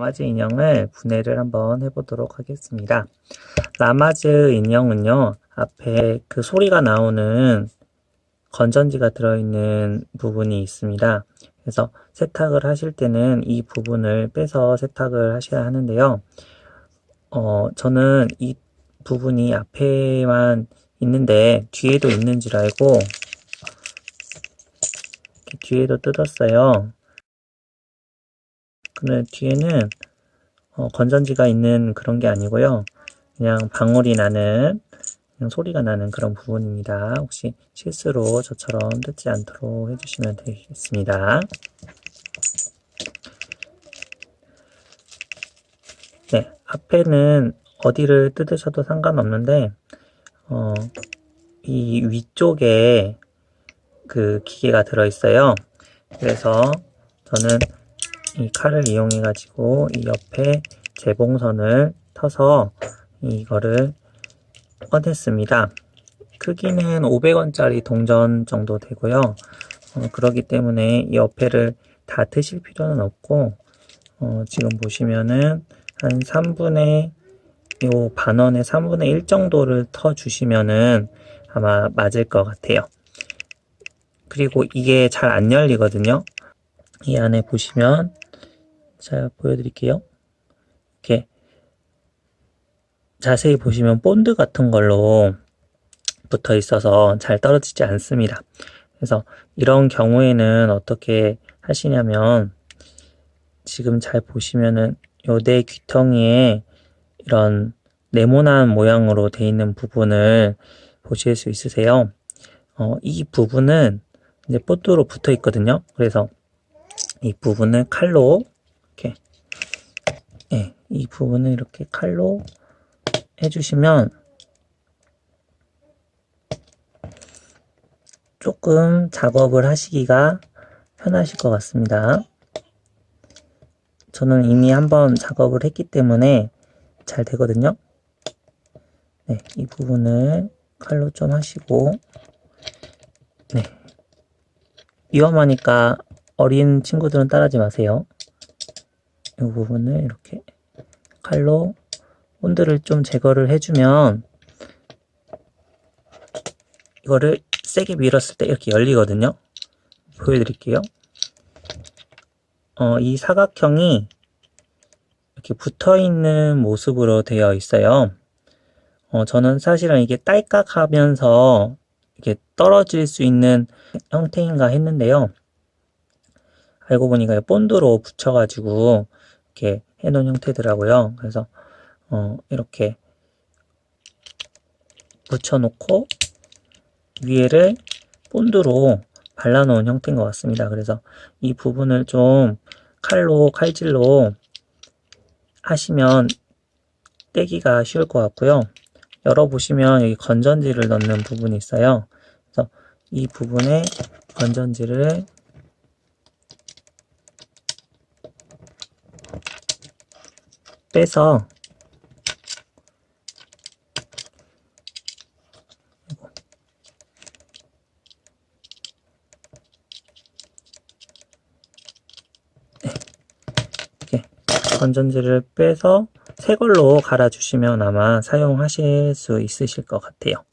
라마즈 인형을 분해를 한번 해보도록 하겠습니다. 라마즈 인형은요, 앞에 그 소리가 나오는 건전지가 들어있는 부분이 있습니다. 그래서 세탁을 하실 때는 이 부분을 빼서 세탁을 하셔야 하는데요. 어, 저는 이 부분이 앞에만 있는데 뒤에도 있는 줄 알고 뒤에도 뜯었어요. 근데 뒤에는 어, 건전지가 있는 그런 게 아니고요. 그냥 방울이 나는 그냥 소리가 나는 그런 부분입니다. 혹시 실수로 저처럼 뜯지 않도록 해주시면 되겠습니다. 네, 앞에는 어디를 뜯으셔도 상관없는데, 어, 이 위쪽에 그 기계가 들어있어요. 그래서 저는 이 칼을 이용해 가지고 이 옆에 재봉선을 터서 이거를 꺼냈습니다. 크기는 500원짜리 동전 정도 되고요. 어, 그렇기 때문에 이 옆에를 다 트실 필요는 없고 어, 지금 보시면은 한 3분의 요 반원의 3분의 1 정도를 터 주시면은 아마 맞을 것 같아요. 그리고 이게 잘 안 열리거든요. 이 안에 보시면 제가 보여드릴게요. 이렇게 자세히 보시면 본드 같은 걸로 붙어 있어서 잘 떨어지지 않습니다. 그래서 이런 경우에는 어떻게 하시냐면 지금 잘 보시면은 요내 귀퉁이에 이런 네모난 모양으로 되어 있는 부분을 보실 수 있으세요. 어, 이 부분은 이제 본드로 붙어 있거든요. 그래서 이 부분을 칼로 이 부분을 이렇게 칼로 해주시면 조금 작업을 하시기가 편하실 것 같습니다. 저는 이미 한번 작업을 했기 때문에 잘 되거든요. 네, 이 부분을 칼로 좀 하시고 네, 위험하니까 어린 친구들은 따라하지 마세요. 이 부분을 이렇게 칼로 본드를 좀 제거를 해주면 이거를 세게 밀었을 때 이렇게 열리거든요. 보여드릴게요. 어, 이 사각형이 이렇게 붙어 있는 모습으로 되어 있어요. 어, 저는 사실은 이게 딸깍 하면서 이렇게 떨어질 수 있는 형태인가 했는데요. 알고 보니까 본드로 붙여가지고 이렇게 해놓은 형태더라고요. 그래서 어, 이렇게 붙여놓고 위에를 본드로 발라놓은 형태인 것 같습니다. 그래서 이 부분을 좀 칼로 칼질로 하시면 떼기가 쉬울 것 같고요. 열어보시면 여기 건전지를 넣는 부분이 있어요. 그래서 이 부분에 건전지를 빼서 이렇게 건전지를 빼서 새 걸로 갈아주시면 아마 사용하실 수 있으실 것 같아요.